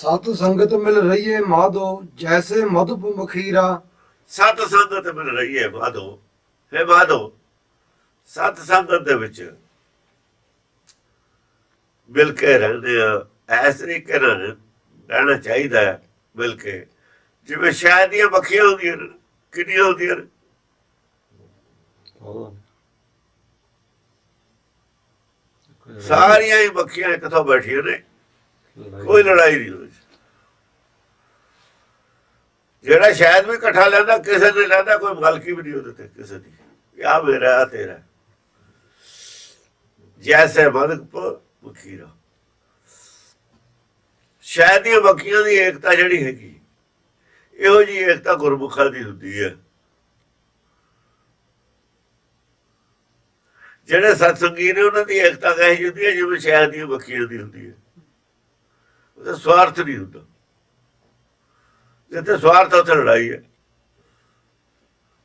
ਸਤ ਸੰਗਤ ਮਿਲ ਰਹੀਏ ਮਾਧੋ ਜੈਸੇ ਮਧੁਪ ਮਖੀਰਾ। ਸਤ ਸੰਗਤ ਮਿਲ ਰਹੀ ਹੈ ਮਾਧੋ ਹੈ ਮਾਧੋ ਸਤ ਸੰਗਤ ਦੇ ਵਿੱਚ ਮਿਲ ਕੇ ਰਹਿੰਦੇ ਆ ਐਸ ਤਰੀਕੇ ਨਾਲ ਰਹਿਣਾ ਚਾਹੀਦਾ ਹੈ ਮਿਲ ਕੇ। ਜਿਵੇਂ ਸ਼ਾਇਦ ਦੀਆਂ ਮੱਖੀਆਂ ਹੁੰਦੀਆਂ ਨੇ ਕਿੰਨੀਆਂ ਹੁੰਦੀਆਂ ਨੇ? ਸਾਰੀਆਂ ਹੀ ਮੱਖੀਆਂ ਇਕੱਠਾ ਬੈਠੀਆਂ ਨੇ। ਕੋਈ ਲੜਾਈ ਨਹੀਂ ਹੋਈ। ਜਿਹੜਾ ਸ਼ਾਇਦ ਵੀ ਇਕੱਠਾ ਲੈਂਦਾ, ਕਿਸੇ ਨੇ ਲੈਂਦਾ, ਕੋਈ ਮਾਲਕੀ ਵੀ ਨਹੀਂ ਉਹਦੇ ਤੇ, ਕਿਸੇ ਦੀ। ਆ ਮੇਰਾ, ਆਹ ਤੇਰਾ। ਜੈਸੇ ਮਦਕ ਮੁਖੀਰਾ ਸ਼ਾਇਦ ਇਹ ਮੱਖੀਆਂ ਦੀ ਏਕਤਾ ਜਿਹੜੀ ਹੈਗੀ, ਇਹੋ ਜੀ ਏਕਤਾ ਗੁਰਮੁਖਾਂ ਦੀ ਹੁੰਦੀ ਹੈ। ਜਿਹੜੇ ਸਤਸੰਗੀ ਨੇ, ਉਹਨਾਂ ਦੀ ਏਕਤਾ ਕਹੀ ਜਾਂਦੀ ਹੈ, ਜਿਵੇਂ ਸ਼ਾਇਦ ਦੀਆਂ ਮੱਖੀਆਂ ਦੀ ਹੁੰਦੀ ਹੈ। ਉਹਦਾ ਸਵਾਰਥ ਨਹੀਂ ਹੁੰਦਾ। ਜਿੱਥੇ ਸਵਾਰਥ ਉੱਥੇ ਲੜਾਈ ਹੈ।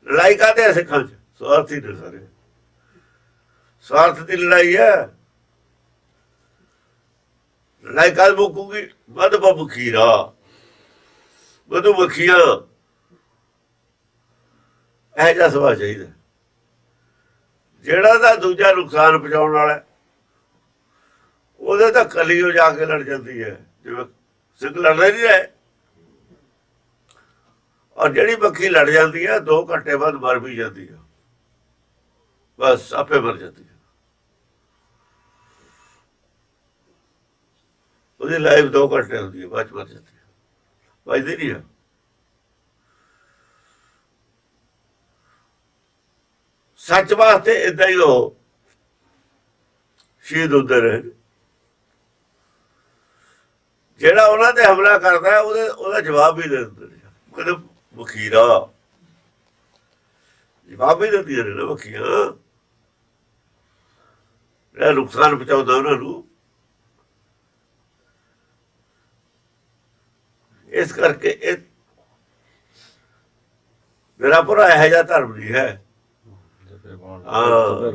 ਲੜਾਈ ਕਾਹਦੇ ਆ ਸਿੱਖਾਂ 'ਚ? ਸਵਾਰਥ ਹੀ ਸਾਰੇ। ਸਵਾਰਥ ਦੀ ਲੜਾਈ ਹੈ। ਲੜਾਈ ਕਾਲ ਮੁੱਕੂਗੀ ਮਦ ਬਖੀਰਾ ਮਧੂ ਮੱਖੀਆਂ। ਇਹ ਜਿਹਾ ਸੁਭਾਅ ਚਾਹੀਦਾ। ਜਿਹੜਾ ਦਾ ਦੂਜਾ ਨੁਕਸਾਨ ਪਹੁੰਚਾਉਣ ਵਾਲਾ ਉਹਦੇ ਤਾਂ ਕਲੀਓ ਜਾ ਕੇ ਲੜ ਜਾਂਦੀ ਹੈ। ਜਿਵੇਂ ਸਿੱਖ ਲੜਦੇ ਨਹੀਂ ਰਹੇ ਔਰ ਜਿਹੜੀ ਮੱਖੀ ਲੜ ਜਾਂਦੀ ਹੈ 2 ਘੰਟੇ ਬਾਅਦ ਮਰ ਵੀ ਜਾਂਦੀ ਹੈ। ਬਸ, ਆਪੇ ਮਰ ਜਾਂਦੀ ਹੈ। ਉਹਦੀ ਲਾਈਫ 2 ਘੰਟੇ ਹੁੰਦੀ ਹੈ, ਬਾਅਦ 'ਚ ਮਰ ਜਾਂਦੀ ਹੈ। ਵੱਜਦੀ ਨਹੀਂ ਹੈ। ਸੱਚ ਵਾਸਤੇ ਇਦਾਂ ਹੀ ਉਹ ਸ਼ਹੀਦ ਹੁੰਦੇ ਰਹੇ ਜਿਹੜਾ ਉਹਨਾਂ ਤੇ ਹਮਲਾ ਕਰਦਾ ਉਹਦੇ ਉਹਦਾ ਜਵਾਬ ਵੀ ਦੇ ਦਿੰਦੇ ਨੇ। ਕਹਿੰਦੇ ਵਖੀਰਾ ਜਵਾਬ ਵੀ ਦਿੰਦੀਆਂ ਨੇ ਨਾ ਵਖੀਆਂ ਜਿਹੜਾ ਨੁਕਸਾਨ ਪਹੁੰਚਾਉਂਦਾ ਉਹਨਾਂ ਨੂੰ। ਇਸ ਕਰਕੇ ਇਹ ਮੇਰਾ ਭਰਾ ਇਹੋ ਜਿਹਾ ਧਰਮ ਨਹੀਂ ਹੈ। ਹਾਂ।